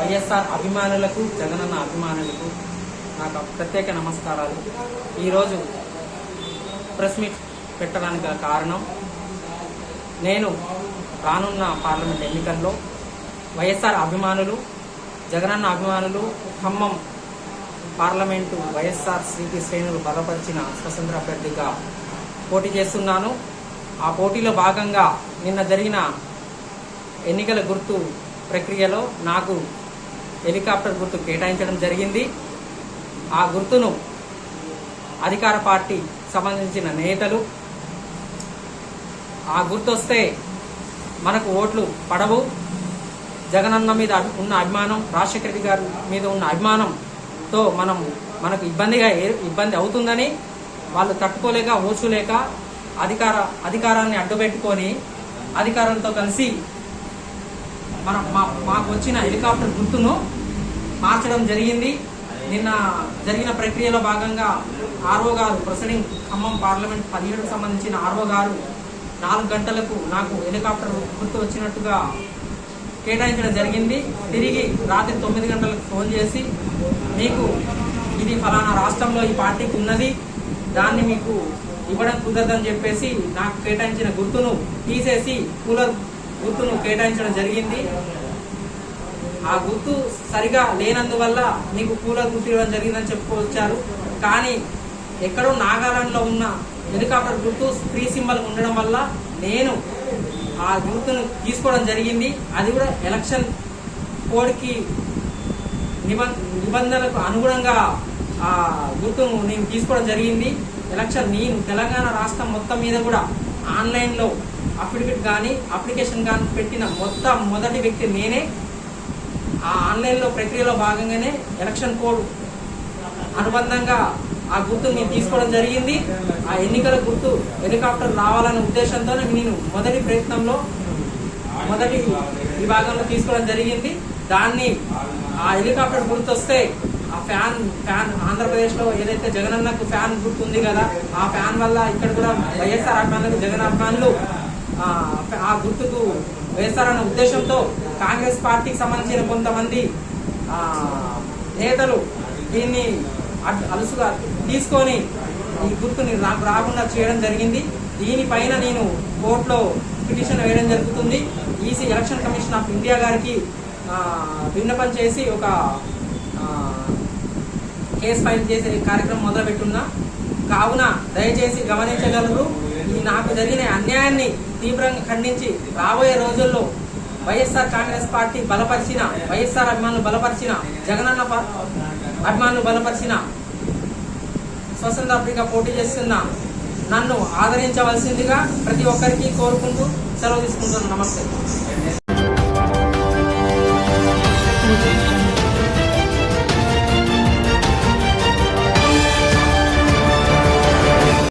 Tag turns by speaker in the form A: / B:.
A: వైఎస్ఆర్ అభిమానులకు జగనన్న అభిమానులకు నాకు ప్రత్యేక నమస్కారాలు. ఈరోజు ప్రెస్ మీట్ పెట్టడానికి గల కారణం నేను రానున్న పార్లమెంట్ ఎన్నికల్లో వైఎస్ఆర్ అభిమానులు జగనన్న అభిమానులు ఖమ్మం పార్లమెంటు వైఎస్ఆర్ సిపి శ్రేణులు బలపరిచిన స్వతంత్ర అభ్యర్థిగా పోటీ చేస్తున్నాను. ఆ పోటీలో భాగంగా నిన్న జరిగిన ఎన్నికల గుర్తు ప్రక్రియలో నాకు హెలికాప్టర్ గుర్తు కేటాయించడం జరిగింది. ఆ గుర్తును అధికార పార్టీ సంబంధించిన నేతలు ఆ గుర్తు వస్తే మనకు ఓట్లు పడవు. జగనన్న మీద ఉన్న అభిమానం రాజశేఖర రెడ్డి గారి మీద ఉన్న అభిమానంతో మనం మనకు ఇబ్బందిగా ఇబ్బంది అవుతుందని వాళ్ళు తట్టుకోలేక ఓచులేక అధికార అధికారాన్ని అడ్డుపెట్టుకొని అధికారంతో కలిసి మన మా మాకు వచ్చిన హెలికాప్టర్ గుర్తును మార్చడం జరిగింది. నిన్న జరిగిన ప్రక్రియలో భాగంగా ఆర్ఓ గారు ప్రొసీడింగ్ ఖమ్మం పార్లమెంట్ పదిహేడుకు సంబంధించిన ఆర్ఓ గారు నాలుగు గంటలకు నాకు హెలికాప్టర్ గుర్తు వచ్చినట్టుగా కేటాయించడం జరిగింది. తిరిగి రాత్రి తొమ్మిది గంటలకు ఫోన్ చేసి మీకు ఇది ఫలానా రాష్ట్రంలో ఈ పార్టీకి ఉన్నది. దాన్ని మీకు ఇవ్వడం కుదరదని చెప్పేసి నాకు కేటాయించిన గుర్తును తీసేసి కూలర్ గుర్తును కేటాయించడం జరిగింది. ఆ గుర్తు సరిగా లేనందువల్ల మీకు కూలర్ గుర్తు ఇవ్వడం జరిగిందని చెప్పుకొచ్చారు. కానీ ఎక్కడో నాగాలాండ్లో ఉన్న హెలికాప్టర్ గుర్తు స్త్రీ సింబల్ ఉండడం వల్ల నేను ఆ గుర్తును తీసుకోవడం జరిగింది. అది కూడా ఎలక్షన్ కోడ్కి నిబం నిబంధనలకు అనుగుణంగా ఆ గుర్తును నేను తీసుకోవడం జరిగింది. ఎలక్షన్ నేను తెలంగాణ రాష్ట్రం మొత్తం మీద కూడా ఆన్లైన్లో అఫిడవిట్ కానీ అప్లికేషన్ కానీ పెట్టిన మొత్తం మొదటి వ్యక్తి నేనే. ఆ ఆన్లైన్లో ప్రక్రియలో భాగంగానే ఎలక్షన్ కోడ్ అనుబంధంగా ఆ గుర్తు నేను తీసుకోవడం జరిగింది. ఆ ఎన్నికల గుర్తు హెలికాప్టర్ రావాలనే ఉద్దేశంతో నేను మొదటి ప్రయత్నంలో మొదటి విభాగంలో తీసుకోవడం జరిగింది. దాన్ని ఆ హెలికాప్టర్ గుర్తు వస్తే ఆ ఫ్యాన్ ఫ్యాన్ ఆంధ్రప్రదేశ్లో ఏదైతే జగనన్నకు ఫ్యాన్ గుర్తు ఉంది కదా ఆ ఫ్యాన్ వల్ల ఇక్కడ కూడా వైఎస్ఆర్ అభిమానులకు జగన్ అభిమానులు ఆ, గుర్తుకు వేస్తారన్న ఉద్దేశంతో కాంగ్రెస్ పార్టీకి సంబంధించిన కొంతమంది నేతలు దీన్ని అలుసుగా తీసుకొని ఈ గుర్తుని రాకుండా చేయడం జరిగింది. దీనిపైన నేను కోర్టులో పిటిషన్ వేయడం జరుగుతుంది. EC election commission of India గారికి విన్నపం చేసి ఒక కేసు ఫైల్ చేసే కార్యక్రమం మొదలుపెట్టున్నా. కావున దయచేసి గమనించగలరు. నాకు జరిగిన అన్యాయాన్ని తీవ్రంగా ఖండించి రాబోయే రోజుల్లో వైఎస్ఆర్ కాంగ్రెస్ పార్టీ బలపరిచిన వైఎస్ఆర్ అభిమానులు బలపరిచిన జగనన్న అభిమానులు బలపరిచిన స్వతంత్ర అఫ్రికా పోటీ చేస్తున్న నన్ను ఆదరించవలసిందిగా ప్రతి ఒక్కరికి కోరుకుంటూ సెలవు తీసుకుంటున్నాను. నమస్తే.